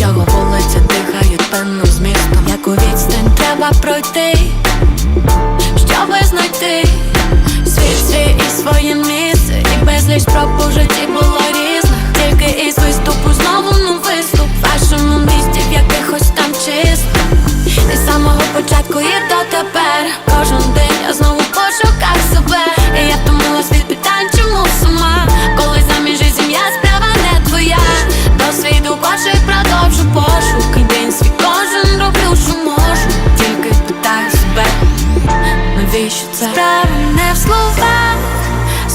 Його вулиці дихають пенним змістом. Яку відстань треба пройти, щоби знайти світ свій і своє місце, і безліч проб у житті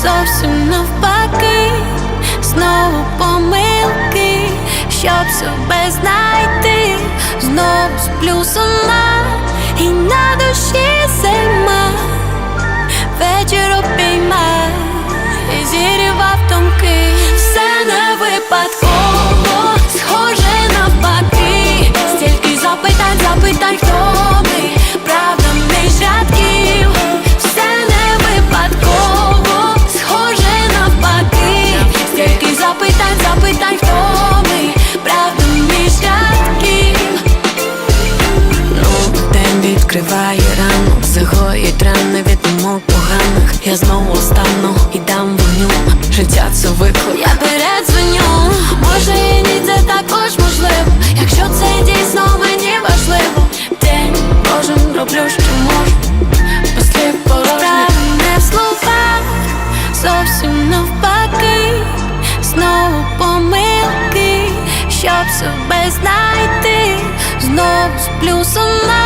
зовсім навпаки. Знову помилки, щоб себе знайти. Знову з плюсом і ранок, загоїть рани від думок поганих. Я знову стану і дам вогню. Життя це виклик. Я передзвоню, може і ні, це також можливо. Якщо це дійсно мені важливо, день кожен роблю, що можу. Послів Справа не в словах, зовсім навпаки, знову помилки, щоб себе знайти, знову сплю сама